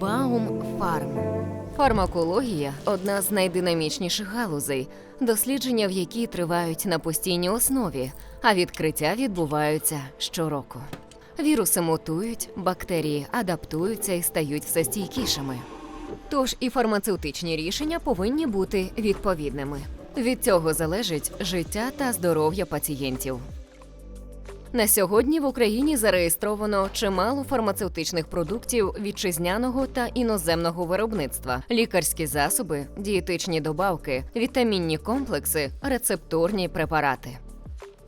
Баумфарм. Фармакологія одна з найдинамічніших галузей, дослідження в якій тривають на постійній основі, а відкриття відбуваються щороку. Віруси мутують, бактерії адаптуються і стають все стійкішими. Тож і фармацевтичні рішення повинні бути відповідними. Від цього залежить життя та здоров'я пацієнтів. На сьогодні в Україні зареєстровано чимало фармацевтичних продуктів вітчизняного та іноземного виробництва, лікарські засоби, дієтичні добавки, вітамінні комплекси, рецептурні препарати.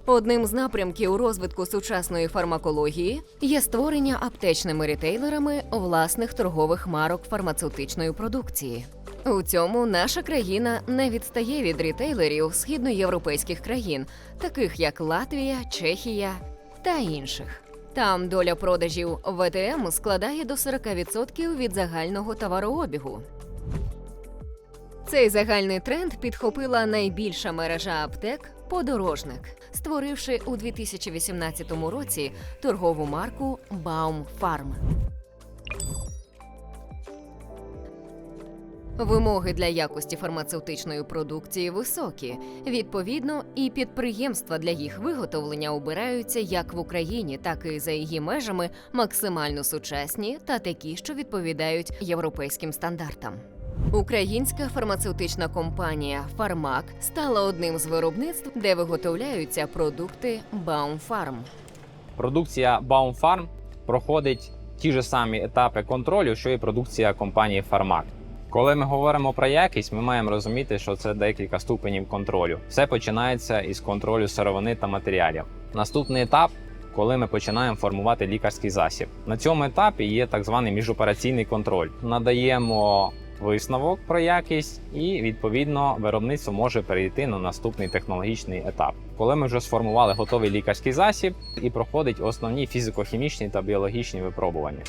Одним з напрямків розвитку сучасної фармакології є створення аптечними рітейлерами власних торгових марок фармацевтичної продукції. У цьому наша країна не відстає від рітейлерів східноєвропейських країн, таких як Латвія, Чехія та інших. Там доля продажів ВТМ складає до 40% від загального товарообігу. Цей загальний тренд підхопила найбільша мережа аптек Подорожник, створивши у 2018 році торгову марку Baumfarm. Вимоги для якості фармацевтичної продукції високі. Відповідно, і підприємства для їх виготовлення обираються як в Україні, так і за її межами максимально сучасні та такі, що відповідають європейським стандартам. Українська фармацевтична компанія Фармак стала одним з виробництв, де виготовляються продукти Baumfarm. Продукція Baumfarm проходить ті ж самі етапи контролю, що і продукція компанії Pharmac. Коли ми говоримо про якість, ми маємо розуміти, що це декілька ступенів контролю. Все починається із контролю сировини та матеріалів. Наступний етап, коли ми починаємо формувати лікарський засіб. На цьому етапі є так званий міжопераційний контроль. Надаємо висновок про якість, і відповідно виробництво може перейти на наступний технологічний етап. Коли ми вже сформували готовий лікарський засіб і проходить основні фізико-хімічні та біологічні випробування.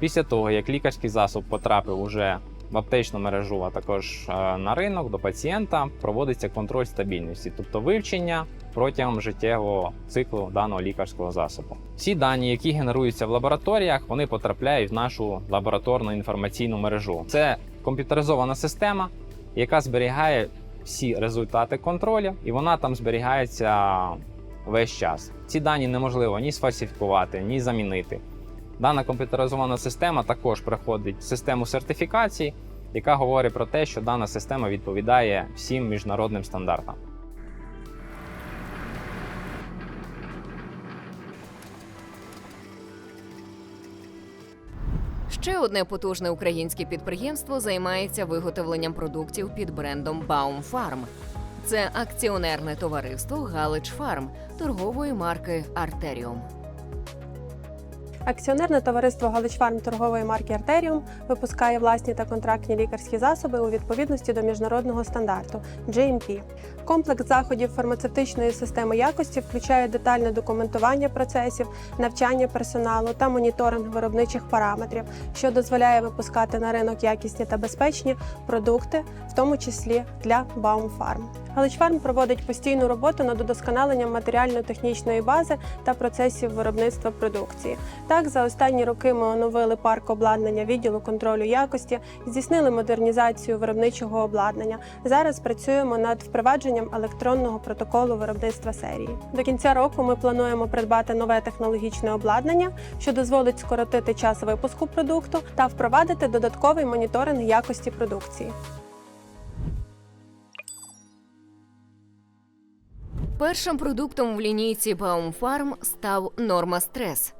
Після того, як лікарський засіб потрапив уже в аптечну мережу, а також е, на ринок до пацієнта, проводиться контроль стабільності, тобто вивчення протягом життєвого циклу даного лікарського засобу. Всі дані, які генеруються в лабораторіях, вони потрапляють в нашу лабораторну інформаційну мережу. Це комп'ютеризована система, яка зберігає всі результати контролю, і вона там зберігається весь час. Ці дані неможливо ні сфальсифікувати, ні замінити. Дана комп'ютеризована система також проходить систему сертифікації, яка говорить про те, що дана система відповідає всім міжнародним стандартам. Ще одне потужне українське підприємство займається виготовленням продуктів під брендом Baumfarm. Це акціонерне товариство Галич Фарм торгової марки Артеріум. Акціонерне товариство Галичфарм торгової марки Артеріум випускає власні та контрактні лікарські засоби у відповідності до міжнародного стандарту GMP. Комплекс заходів фармацевтичної системи якості включає детальне документування процесів, навчання персоналу та моніторинг виробничих параметрів, що дозволяє випускати на ринок якісні та безпечні продукти, в тому числі для Baumfarm. Галичфарм проводить постійну роботу над удосконаленням матеріально-технічної бази та процесів виробництва продукції. Так, за останні роки ми оновили парк обладнання відділу контролю якості, здійснили модернізацію виробничого обладнання. Зараз працюємо над впровадженням електронного протоколу виробництва серії. До кінця року ми плануємо придбати нове технологічне обладнання, що дозволить скоротити час випуску продукту та впровадити додатковий моніторинг якості продукції. Першим продуктом в лінійці Baumfarm став Норма Стрес.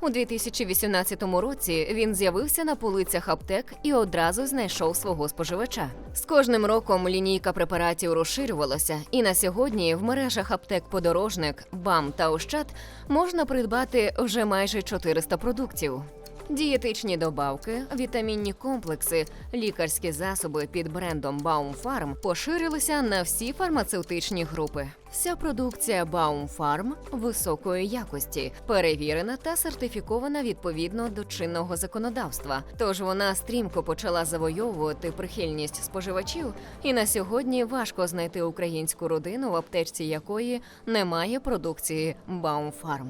У 2018 році він з'явився на полицях аптек і одразу знайшов свого споживача. З кожним роком лінійка препаратів розширювалася, і на сьогодні в мережах аптек Подорожник, БАМ та Ощад можна придбати вже майже 400 продуктів. Дієтичні добавки, вітамінні комплекси, лікарські засоби під брендом Baumfarm поширилися на всі фармацевтичні групи. Вся продукція Baumfarm високої якості, перевірена та сертифікована відповідно до чинного законодавства. Тож вона стрімко почала завойовувати прихильність споживачів, і на сьогодні важко знайти українську родину, в аптечці якої немає продукції Baumfarm.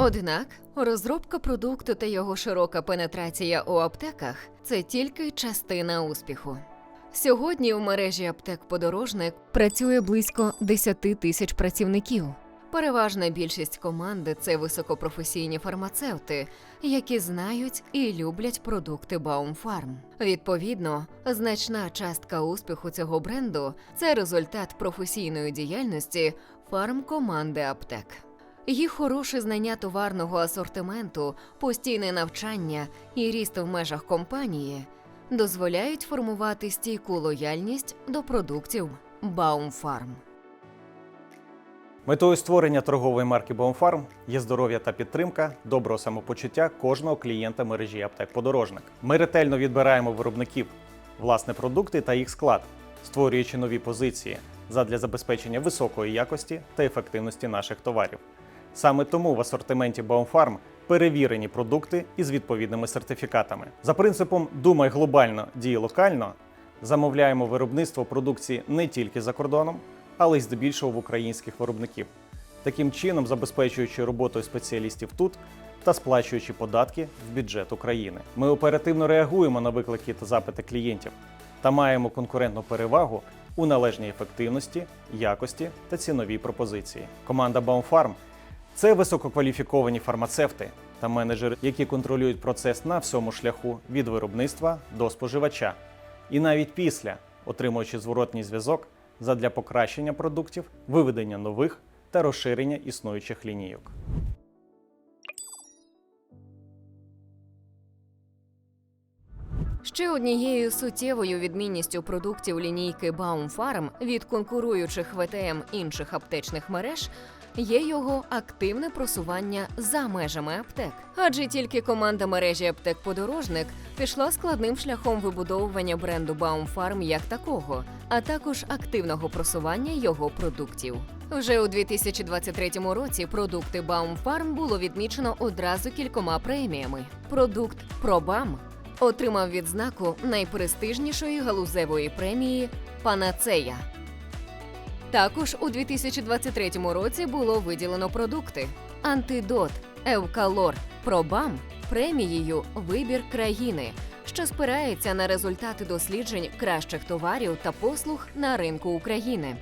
Однак розробка продукту та його широка пенетрація у аптеках це тільки частина успіху. Сьогодні у мережі аптек подорожник працює близько 10 тисяч працівників. Переважна більшість команди це високопрофесійні фармацевти, які знають і люблять продукти Baumfarm. Відповідно, значна частка успіху цього бренду це результат професійної діяльності фармкоманди аптек. Їх хороше знання товарного асортименту, постійне навчання і ріст в межах компанії дозволяють формувати стійку лояльність до продуктів Baumfarm. Метою створення торгової марки Baumfarm є здоров'я та підтримка доброго самопочуття кожного клієнта мережі аптек подорожник. Ми ретельно відбираємо виробників, власне продукти та їх склад, створюючи нові позиції задля забезпечення високої якості та ефективності наших товарів. Саме тому в асортименті Baumfarm перевірені продукти із відповідними сертифікатами. За принципом Думай глобально, дій локально замовляємо виробництво продукції не тільки за кордоном, але й здебільшого в українських виробників, таким чином забезпечуючи роботою спеціалістів тут та сплачуючи податки в бюджет України. Ми оперативно реагуємо на виклики та запити клієнтів та маємо конкурентну перевагу у належній ефективності, якості та ціновій пропозиції. Команда Baumfarm – це висококваліфіковані фармацевти та менеджери, які контролюють процес на всьому шляху від виробництва до споживача, і навіть після, отримуючи зворотній зв'язок задля покращення продуктів, виведення нових та розширення існуючих лінійок. Ще однією суттєвою відмінністю продуктів лінійки Baumfarm від конкуруючих ВТМ інших аптечних мереж є його активне просування за межами аптек. Адже тільки команда мережі аптек подорожник пішла складним шляхом вибудовування бренду Baumfarm як такого, а також активного просування його продуктів. Вже у 2023 році продукти Baumfarm було відмічено одразу кількома преміями. Продукт Пробам отримав відзнаку найпрестижнішої галузевої премії Панацея. Також у 2023 році було виділено продукти Антидот, Евкалор, Пробам премією Вибір країни, що спирається на результати досліджень кращих товарів та послуг на ринку України.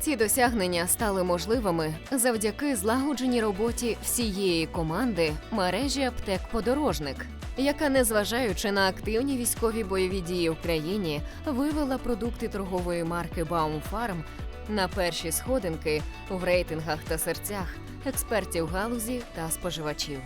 Ці досягнення стали можливими завдяки злагодженій роботі всієї команди мережі аптек Подорожник, яка, незважаючи на активні військові бойові дії в країні, вивела продукти торгової марки Baumfarm на перші сходинки в рейтингах та серцях експертів галузі та споживачів.